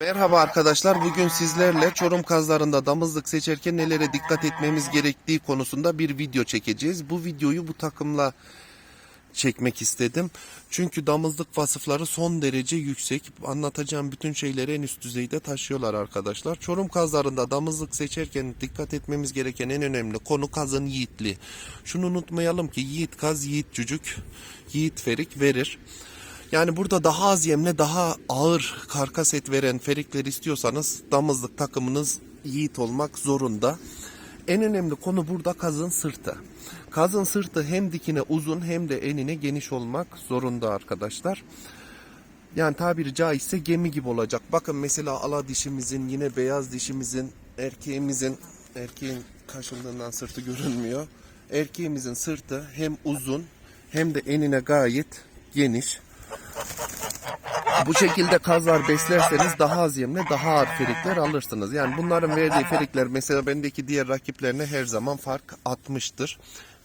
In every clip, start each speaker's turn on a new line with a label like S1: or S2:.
S1: Merhaba arkadaşlar. Bugün sizlerle Çorum kazlarında damızlık seçerken nelere dikkat etmemiz gerektiği konusunda bir video çekeceğiz. Bu videoyu bu takımla çekmek istedim. Çünkü damızlık vasıfları son derece yüksek. Anlatacağım bütün şeyleri en üst düzeyde taşıyorlar arkadaşlar. Çorum kazlarında damızlık seçerken dikkat etmemiz gereken en önemli konu kazın yiğitliği. Şunu unutmayalım ki yiğit kaz yiğit cücük, yiğit ferik verir. Yani burada daha az yemle daha ağır karkas et veren ferikler istiyorsanız damızlık takımınız yiğit olmak zorunda. En önemli konu burada kazın sırtı. Kazın sırtı hem dikine uzun hem de enine geniş olmak zorunda arkadaşlar. Yani tabiri caizse gemi gibi olacak. Bakın mesela ala dişimizin yine beyaz dişimizin erkeğimizin erkeğin kaşındığından sırtı görünmüyor. Erkeğimizin sırtı hem uzun hem de enine gayet geniş. Bu şekilde kazlar beslerseniz daha az yemle daha ağır ferikler alırsınız. Yani bunların verdiği ferikler mesela bendeki diğer rakiplerine her zaman fark atmıştır.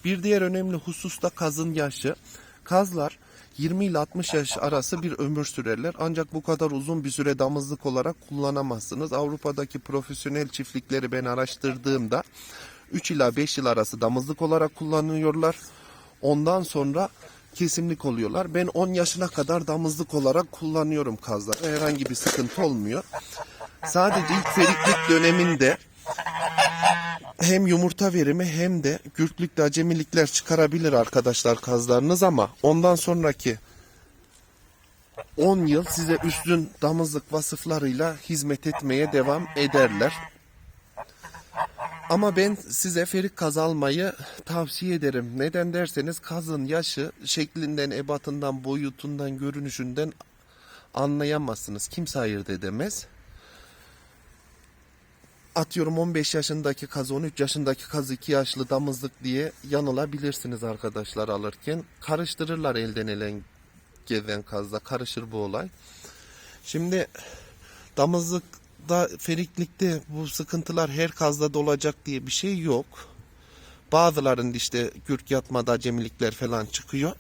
S1: Bir diğer önemli husus da kazın yaşı. Kazlar 20 ile 60 yaş arası bir ömür sürerler. Ancak bu kadar uzun bir süre damızlık olarak kullanamazsınız. Avrupa'daki profesyonel çiftlikleri ben araştırdığımda 3 ila 5 yıl arası damızlık olarak kullanıyorlar. Ondan sonra kesimlik oluyorlar. Ben 10 yaşına kadar damızlık olarak kullanıyorum kazları. Herhangi bir sıkıntı olmuyor. Sadece ilk feriklik döneminde hem yumurta verimi hem de gürklükte acemilikler çıkarabilir arkadaşlar kazlarınız ama ondan sonraki 10 yıl size üstün damızlık vasıflarıyla hizmet etmeye devam ederler. Ama ben size ferik kaz almayı tavsiye ederim. Neden derseniz kazın yaşı şeklinden, ebatından, boyutundan, görünüşünden anlayamazsınız. Kimse ayırt edemez. Atıyorum 15 yaşındaki kaz 13 yaşındaki kaz 2 yaşlı damızlık diye yanılabilirsiniz arkadaşlar alırken. Karıştırırlar elden ele gezen kazla karışır bu olay. Şimdi damızlıkta feriklikte bu sıkıntılar her kazda da olacak diye bir şey yok. Bazılarında işte gürk yatmada acemilikler falan çıkıyor.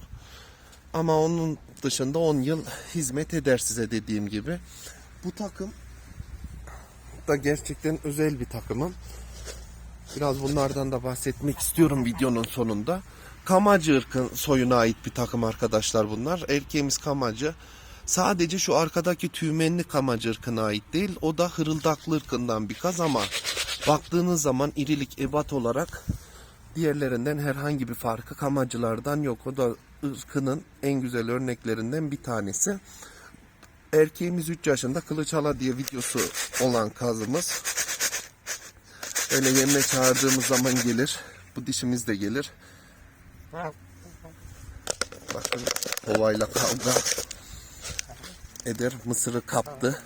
S1: Ama onun dışında 10 yıl hizmet eder size dediğim gibi. Bu takım da gerçekten özel bir takımım. Biraz bunlardan da bahsetmek istiyorum videonun sonunda. Kamacı ırkın soyuna ait bir takım arkadaşlar bunlar. Erkeğimiz kamacı. Sadece şu arkadaki tüymenli kamacı ırkına ait değil. O da hırıldaklı ırkından bir kaz ama baktığınız zaman irilik ebat olarak diğerlerinden herhangi bir farkı kamacılardan yok. O da ırkının en güzel örneklerinden bir tanesi. Erkeğimiz 3 yaşında Kılıçala diye videosu olan kazımız. Öyle yemle çağırdığımız zaman gelir. Bu dişimiz de gelir. Bakın kovayla kavga eder. Mısırı kaptı.